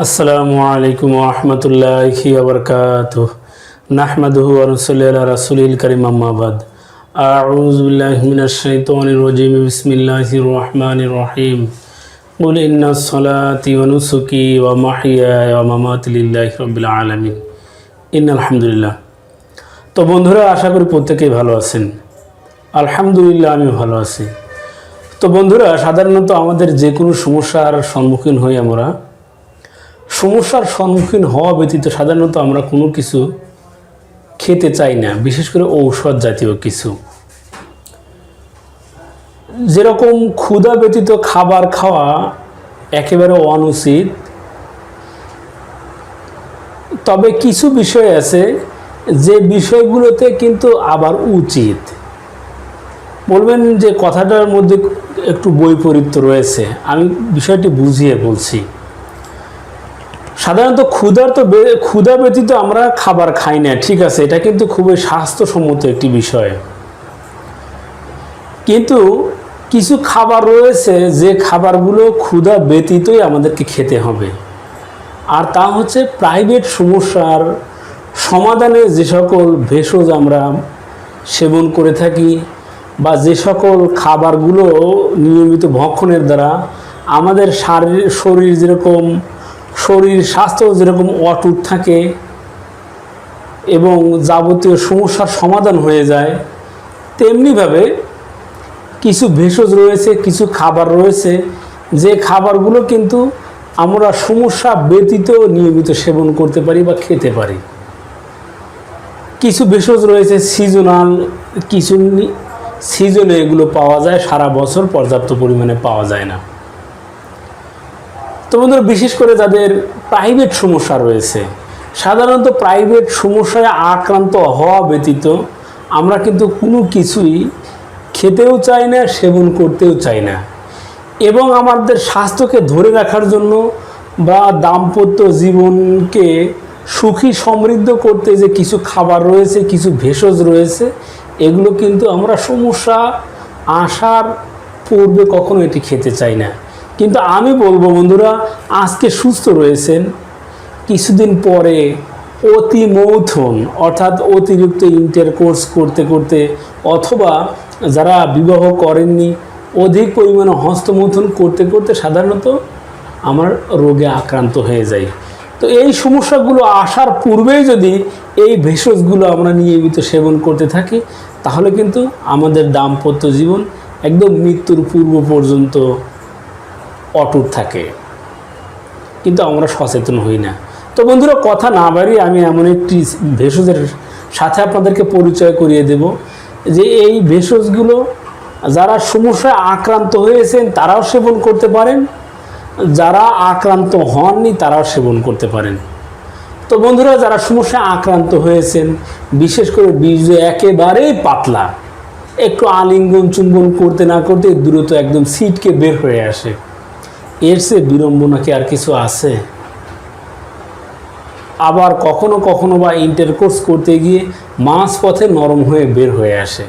আসসালামু আলাইকুম রহমতুল্লাহি আবরকাত নাহমাদুহু আরসুল্লাহ রাসুলিল করিম আম্মাবাদ আউজ বিল্লাহিমিনাশাইতানির রাজিম বিসমিল্লাহির রহমানির রহিম قل إن صلاتي ونسكي ومحياي ومماتي لله رب العالمين ইন আলহামদুলিল্লাহ তো বন্ধুরা আশা করি প্রত্যেকেই ভালো আছেন আলহামদুলিল্লাহ আমি ভালো আছি তো বন্ধুরা সাধারণত আমাদের যে কোনো সমস্যার সম্মুখীন হই আমরা সমস্যার সম্মুখীন হওয়া ব্যতীত সাধারণত আমরা কোনো কিছু খেতে চাই না, বিশেষ করে ঔষধ জাতীয় কিছু। যেরকম ক্ষুধা ব্যতীত খাবার খাওয়া একেবারে অনুচিত। তবে কিছু বিষয় আছে, যে বিষয়গুলোতে কিন্তু আবার উচিত। বলবেন যে কথাটার মধ্যে একটু বৈপরীত্য রয়েছে, আমি বিষয়টি বুঝিয়ে বলছি। সাধারণত ক্ষুধার তো ক্ষুধা ব্যতীত আমরা খাবার খাই না, ঠিক আছে? এটা কিন্তু খুবই স্বাস্থ্যসম্মত একটি বিষয়। কিন্তু কিছু খাবার রয়েছে, যে খাবারগুলো ক্ষুধা ব্যতীতই আমাদেরকে খেতে হবে। আর তা হচ্ছে প্রাইভেট সমস্যার সমাধানে যে সকল ভেষজ আমরা সেবন করে থাকি বা যে সকল খাবারগুলো নিয়মিত ভক্ষণের দ্বারা আমাদের শারীর, শরীর যেরকম শরীর স্বাস্থ্য যেরকম অটুট থাকে এবং যাবতীয় সমস্যার সমাধান হয়ে যায়, তেমনিভাবে কিছু ভেষজ রয়েছে, কিছু খাবার রয়েছে, যে খাবারগুলো কিন্তু আমরা সমস্যা ব্যতীত নিয়মিত সেবন করতে পারি বা খেতে পারি। কিছু ভেষজ রয়েছে সিজনাল কিছু সিজনে এগুলো পাওয়া যায়, সারা বছর পর্যাপ্ত পরিমাণে পাওয়া যায় না। তো বন্ধুরা, বিশেষ করে যাদের প্রাইভেট সমস্যা রয়েছে, সাধারণত প্রাইভেট সমস্যায় আক্রান্ত হওয়া ব্যতীত আমরা কিন্তু কোনো কিছুই খেতেও চাই না, সেবন করতেও চাই না। এবং আমাদের স্বাস্থ্যকে ধরে রাখার জন্য বা দাম্পত্য জীবনকে সুখী সমৃদ্ধ করতে যে কিছু খাবার রয়েছে, কিছু ভেষজ রয়েছে, এগুলো কিন্তু আমরা সমস্যা আসার পূর্বে কখনো এটি খেতে চাই না। কিন্তু আমি বলব বন্ধুরা, আজকে সুস্থ রয়েছেন। কিছুদিন পরে অতি মৌথন অর্থাৎ অতিরিক্ত ইন্টারকোর্স করতে করতে, অথবা যারা বিবাহ করেননি, অধিক পরিমাণে হস্তমৈথুন করতে করতে সাধারণত আমার রোগে আক্রান্ত হয়ে যায়। তো এই সমস্যাগুলো আসার পূর্বেই যদি এই ভেষজগুলো আমরা নিয়মিত সেবন করতে থাকি, তাহলে কিন্তু আমাদের দাম্পত্য জীবন একদম মৃত্যুর পূর্ব পর্যন্ত অটুট থাকে। কিন্তু আমরা সচেতন হই না। তো বন্ধুরা, কথা না বাড়িয়ে আমি এমন একটি ভেষজের সাথে আপনাদেরকে পরিচয় করিয়ে দেব যে এই ভেষজগুলো যারা সমস্যায় আক্রান্ত হয়েছেন, তারাও সেবন করতে পারেন। যারা আক্রান্ত হননি, তারাও সেবন করতে পারেন। তো বন্ধুরা, যারা সমস্যায় আক্রান্ত হয়েছেন, বিশেষ করে বীর্য একেবারেই পাতলা, একটু আলিঙ্গন চুম্বন করতে না করতে দ্রুত একদম সিটকে বের হয়ে আসে। এর সে বিড়ম্বনা কি আর কিছু আছে? আবার কখনো কখনো বা ইন্টারকোর্স করতে গিয়ে মাঝ পথে নরম হয়ে বের হয়ে আসে।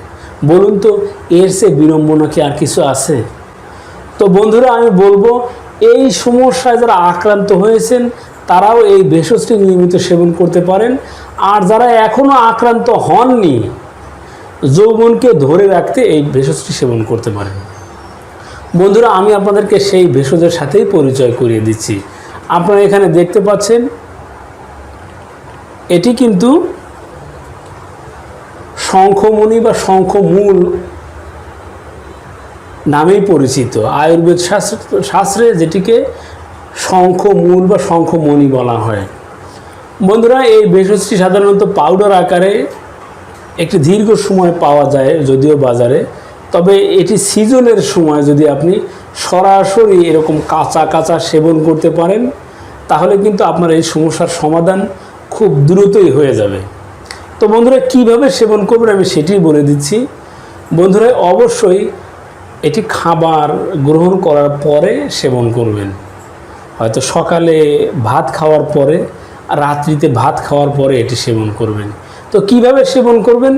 বলুন তো, এর সে বিড়ম্বনা কি আর কিছু আছে? তো বন্ধুরা, আমি বলব, এই সমস্যায় যারা আক্রান্ত হয়েছেন, তারাও এই ভেষজটি নিয়মিত সেবন করতে পারেন। আর যারা এখনও আক্রান্ত হননি, যৌবনকে ধরে রাখতে এই ভেষজটি সেবন করতে পারেন। বন্ধুরা, আমি আপনাদেরকে সেই ভেষজের সাথেই পরিচয় করিয়ে দিচ্ছি। আপনারা এখানে দেখতে পাচ্ছেন, এটি কিন্তু শঙ্খমণি বা শঙ্খমূল নামেই পরিচিত। আয়ুর্বেদ শাস্ত্র, শাস্ত্রে যেটিকে শঙ্খমূল বা শঙ্খমণি বলা হয়। বন্ধুরা, এই ভেষজটি সাধারণত পাউডার আকারে একটি দীর্ঘ সময় পাওয়া যায়, যদিও বাজারে। তবে এটি সিজনের সময় যদি আপনি সরাসরি এরকম কাঁচা কাঁচা সেবন করতে পারেন, তাহলে কিন্তু আপনার এই সমস্যার সমাধান খুব দ্রুতই হয়ে যাবে। তো বন্ধুরা, কীভাবে সেবন করবেন আমি সেটি বলে দিচ্ছি। বন্ধুরা, অবশ্যই এটি খাবার গ্রহণ করার পরে সেবন করবেন। হয়তো সকালে ভাত খাওয়ার পরে, রাত্রিতে ভাত খাওয়ার পরে এটি সেবন করবেন। তো কীভাবে সেবন করবেন?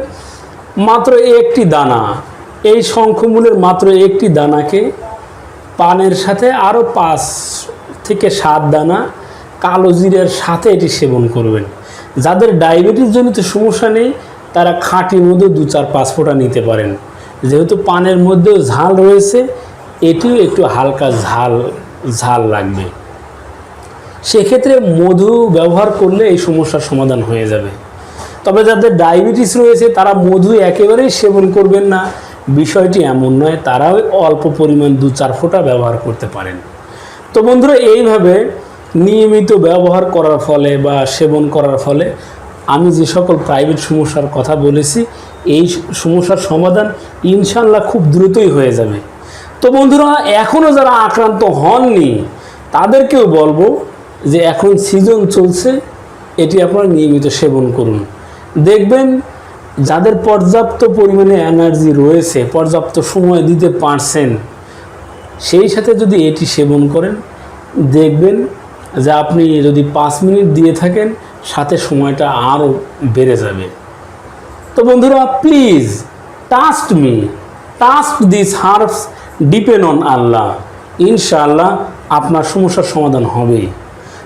মাত্র একটি দানা এই শঙ্খমূলের মাত্র একটি দানাকে পানের সাথে আরও পাঁচ থেকে সাত দানা কালো জিরের সাথে এটি সেবন করবেন। যাদের ডায়াবেটিস জনিত সমস্যা নেই, তারা খাঁটি মধ্যে দু চার পাঁচ ফোঁটা নিতে পারেন। যেহেতু পানের মধ্যেও ঝাল রয়েছে, এটিও একটু হালকা ঝাল ঝাল লাগবে। সেক্ষেত্রে মধু ব্যবহার করলে এই সমস্যার সমাধান হয়ে যাবে। তবে যাদের ডায়াবেটিস রয়েছে, তারা মধু একেবারেই সেবন করবেন না। বিষয়টি এমন নয়, তারাও অল্প পরিমাণ দু চার ফোঁটা ব্যবহার করতে পারেন। তো বন্ধুরা, এইভাবে নিয়মিত ব্যবহার করার ফলে বা সেবন করার ফলে আমি যে সকল প্রাইভেট সমস্যার কথা বলেছি, এই সমস্যার সমাধান ইনশাল্লাহ খুব দ্রুতই হয়ে যাবে। তো বন্ধুরা এখনও যারা আক্রান্ত হননি, তাদেরকেও বলব যে এখন সিজন চলছে, এটি আপনারা নিয়মিত সেবন করুন। দেখবেন যাদের পর্যাপ্ত পরিমাণে এনার্জি রয়েছে, পর্যাপ্ত সময় দিতে পারছেন, সেই সাথে যদি এটি সেবন করেন, দেখবেন যে আপনি যদি পাঁচ মিনিট দিয়ে থাকেন, সাথে সময়টা আরও বেড়ে যাবে। তো বন্ধুরা please trust me trust this herbs depend on Allah ইনশাআল্লাহ আপনার সমস্যার সমাধান হবেই।